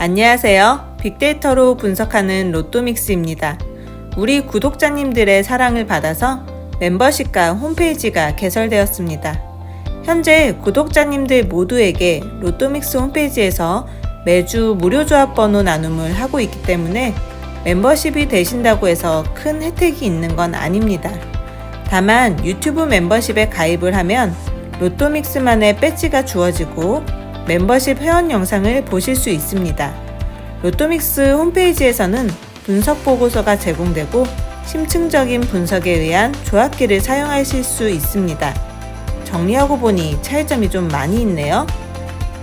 안녕하세요. 빅데이터로 분석하는 로또믹스입니다. 우리 구독자님들의 사랑을 받아서 멤버십과 홈페이지가 개설되었습니다. 현재 구독자님들 모두에게 로또믹스 홈페이지에서 매주 무료 조합 번호 나눔을 하고 있기 때문에 멤버십이 되신다고 해서 큰 혜택이 있는 건 아닙니다. 다만 유튜브 멤버십에 가입을 하면 로또믹스만의 배지가 주어지고 멤버십 회원 영상을 보실 수 있습니다. 로또믹스 홈페이지에서는 분석 보고서가 제공되고 심층적인 분석에 의한 조합기를 사용하실 수 있습니다. 정리하고 보니 차이점이 좀 많이 있네요.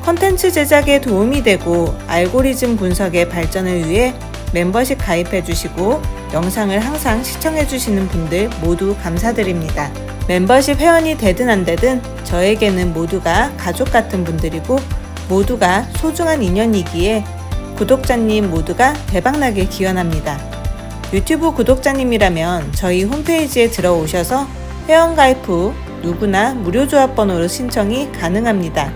컨텐츠 제작에 도움이 되고 알고리즘 분석의 발전을 위해 멤버십 가입해 주시고 영상을 항상 시청해 주시는 분들 모두 감사드립니다. 멤버십 회원이 되든 안 되든 저에게는 모두가 가족 같은 분들이고 모두가 소중한 인연이기에 구독자님 모두가 대박나길 기원합니다. 유튜브 구독자님이라면 저희 홈페이지에 들어오셔서 회원가입 후 누구나 무료 조합 번호로 신청이 가능합니다.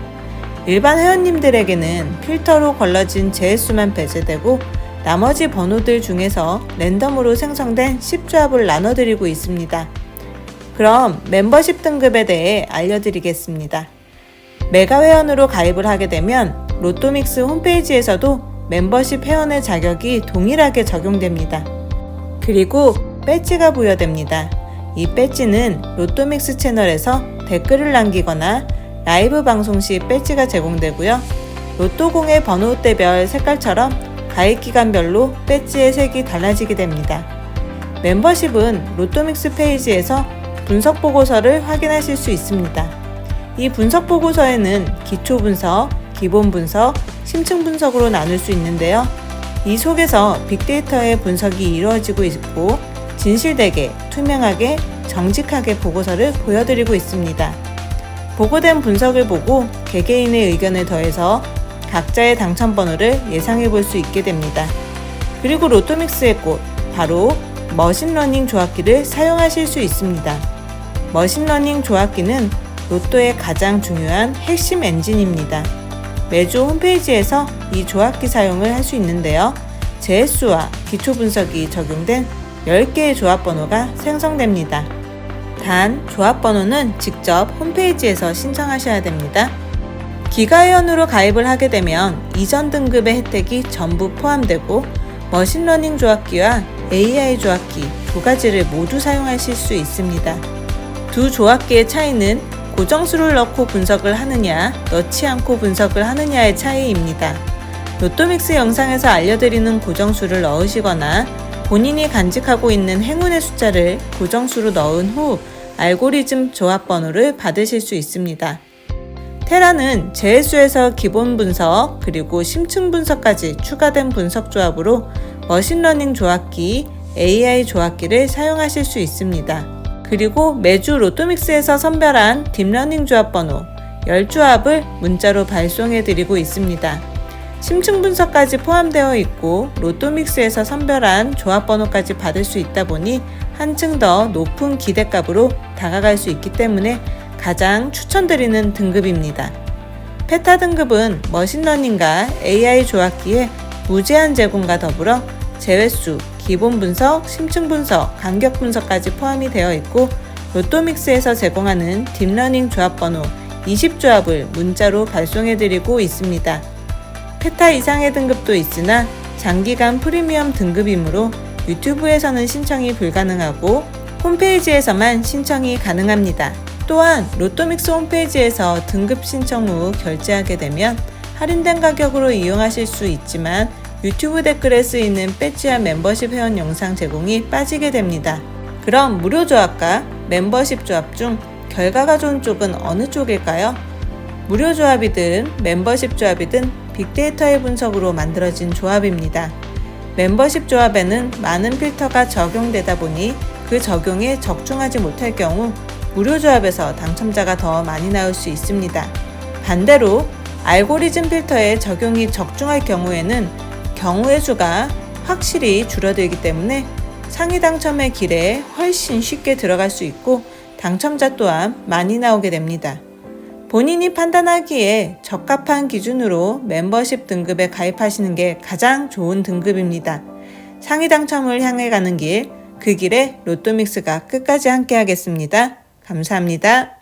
일반 회원님들에게는 필터로 걸러진 제수만 배제되고 나머지 번호들 중에서 랜덤으로 생성된 10조합을 나눠드리고 있습니다. 그럼 멤버십 등급에 대해 알려드리겠습니다. 메가 회원으로 가입을 하게 되면 로또믹스 홈페이지에서도 멤버십 회원의 자격이 동일하게 적용됩니다. 그리고 배지가 부여됩니다. 이 배지는 로또믹스 채널에서 댓글을 남기거나 라이브 방송 시 배지가 제공되고요. 로또공의 번호대별 색깔처럼 가입 기간별로 배지의 색이 달라지게 됩니다. 멤버십은 로또믹스 페이지에서 분석 보고서를 확인하실 수 있습니다. 이 분석 보고서에는 기초 분석, 기본 분석, 심층 분석으로 나눌 수 있는데요. 이 속에서 빅데이터의 분석이 이루어지고 있고 진실되게, 투명하게, 정직하게 보고서를 보여드리고 있습니다. 보고된 분석을 보고 개개인의 의견을 더해서 각자의 당첨 번호를 예상해 볼 수 있게 됩니다. 그리고 로또믹스의 꽃, 바로 머신러닝 조합기를 사용하실 수 있습니다. 머신러닝 조합기는 로또의 가장 중요한 핵심 엔진입니다. 매주 홈페이지에서 이 조합기 사용을 할 수 있는데요. 제수와 기초 분석이 적용된 10개의 조합 번호가 생성됩니다. 단, 조합 번호는 직접 홈페이지에서 신청하셔야 됩니다. 기가회원으로 가입을 하게 되면 이전 등급의 혜택이 전부 포함되고 머신러닝 조합기와 AI 조합기 두 가지를 모두 사용하실 수 있습니다. 두 조합기의 차이는 고정수를 넣고 분석을 하느냐, 넣지 않고 분석을 하느냐의 차이입니다. 로또믹스 영상에서 알려드리는 고정수를 넣으시거나 본인이 간직하고 있는 행운의 숫자를 고정수로 넣은 후 알고리즘 조합 번호를 받으실 수 있습니다. 테라는 재수에서 기본 분석 그리고 심층 분석까지 추가된 분석 조합으로 머신러닝 조합기, AI 조합기를 사용하실 수 있습니다. 그리고 매주 로또믹스에서 선별한 딥러닝 조합 번호 10조합을 문자로 발송해 드리고 있습니다. 심층 분석까지 포함되어 있고 로또믹스에서 선별한 조합 번호까지 받을 수 있다 보니 한층 더 높은 기대값으로 다가갈 수 있기 때문에 가장 추천드리는 등급입니다. 페타 등급은 머신러닝과 AI 조합기에 무제한 제공과 더불어 제외수, 기본 분석, 심층 분석, 간격 분석까지 포함이 되어 있고 로또믹스에서 제공하는 딥러닝 조합 번호 20조합을 문자로 발송해 드리고 있습니다. 페타 이상의 등급도 있으나 장기간 프리미엄 등급이므로 유튜브에서는 신청이 불가능하고 홈페이지에서만 신청이 가능합니다. 또한 로또믹스 홈페이지에서 등급 신청 후 결제하게 되면 할인된 가격으로 이용하실 수 있지만 유튜브 댓글에 쓰이는 배지와 멤버십 회원 영상 제공이 빠지게 됩니다. 그럼 무료 조합과 멤버십 조합 중 결과가 좋은 쪽은 어느 쪽일까요? 무료 조합이든 멤버십 조합이든 빅데이터의 분석으로 만들어진 조합입니다. 멤버십 조합에는 많은 필터가 적용되다 보니 그 적용에 적중하지 못할 경우 무료 조합에서 당첨자가 더 많이 나올 수 있습니다. 반대로 알고리즘 필터에 적용이 적중할 경우에는 경우의 수가 확실히 줄어들기 때문에 상위 당첨의 길에 훨씬 쉽게 들어갈 수 있고 당첨자 또한 많이 나오게 됩니다. 본인이 판단하기에 적합한 기준으로 멤버십 등급에 가입하시는 게 가장 좋은 등급입니다. 상위 당첨을 향해 가는 길, 그 길에 로또믹스가 끝까지 함께 하겠습니다. 감사합니다.